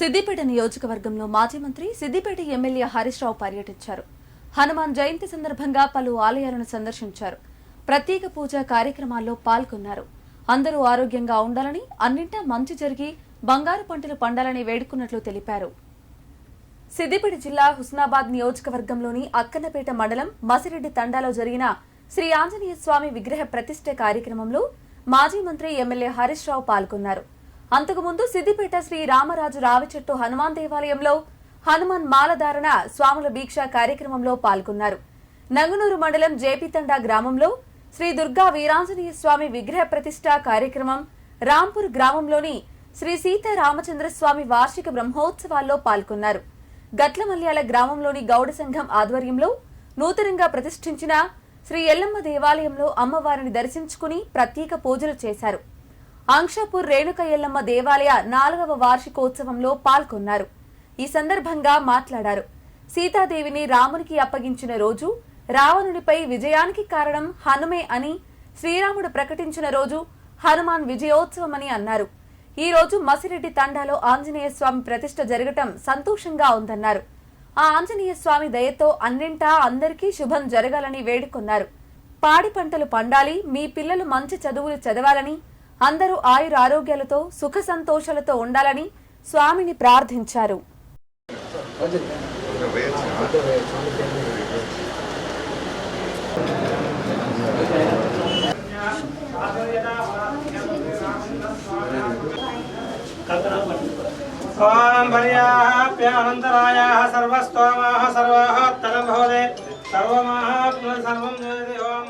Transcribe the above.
సిద్దిపేట నియోజకవర్గంలో మాజీ మంత్రి సిద్దిపేట ఎమ్మెల్యే హరీష్ రావు పర్యటించారు. హనుమాన్ జయంతి సందర్భంగా పలు ఆలయాలను సందర్శించారు. ప్రత్యేక పూజా కార్యక్రమాల్లో పాల్గొన్నారు. అందరూ ఆరోగ్యంగా ఉండాలని అన్నింటా మంచి జరిగి బంగారు పంటలు పండాలని వేడుకున్నట్లు తెలిపారు. సిద్దిపేట జిల్లా హుస్నాబాద్ నియోజకవర్గంలోని అక్కన్నపేట మండలం మసిరెడ్డి తండాలో జరిగిన శ్రీ ఆంజనేయ స్వామి విగ్రహ ప్రతిష్ఠ కార్యక్రమంలో మాజీ మంత్రి ఎమ్మెల్యే హరీష్ రావు పాల్గొన్నారు. అంతకుముందు సిద్దిపేట శ్రీ రామరాజు రావిచెట్టు హనుమాన్ దేవాలయంలో హనుమాన్ మాలధారణ స్వాముల దీక్ష కార్యక్రమంలో పాల్గొన్నారు. నంగునూరు మండలం జేపీతండా గ్రామంలో శ్రీ దుర్గా వీరాంజనేయ స్వామి విగ్రహ ప్రతిష్ట కార్యక్రమం రాంపూర్ గ్రామంలోని శ్రీ సీతారామచంద్రస్వామి వార్షిక బ్రహ్మోత్సవాల్లో పాల్గొన్నారు. గట్లమల్యాల గ్రామంలోని గౌడ సంఘం ఆధ్వర్యంలో నూతనంగా ప్రతిష్ఠించిన శ్రీ ఎల్లమ్మ దేవాలయంలో అమ్మవారిని దర్శించుకుని ప్రత్యేక పూజలు చేశారు. అంక్షాపూర్ రేణుక ఎల్లమ్మ దేవాలయ నాలుగవ వార్షికోత్సవంలో పాల్గొన్నారు. ఈ సందర్భంగా మాట్లాడారు. సీతాదేవిని రామునికి అప్పగించిన రోజు రావణునిపై విజయానికి కారణం హనుమే అని శ్రీరాముడు ప్రకటించిన రోజు హనుమాన్ విజయోత్సవమని అన్నారు. ఈ రోజు మసిరెడ్డి తండాలో ఆంజనేయ స్వామి ప్రతిష్ట జరగటం సంతోషంగా ఉందన్నారు. ఆ ఆంజనేయ స్వామి దయతో అన్నింటా అందరికీ శుభం జరగాలని వేడుకొన్నారు. పాడి పంటలు పండాలి మీ పిల్లలు మంచి చదువులు చదవాలని అందరూ ఆయుర ఆరోగ్యాలతో సుఖ సంతోషాలతో ఉండాలని స్వామిని ప్రార్థించారు. ఓం భర్యాప్యానంతరాయాः భవదే సర్వమాప్నుల్ సర్వం జయతి ఓం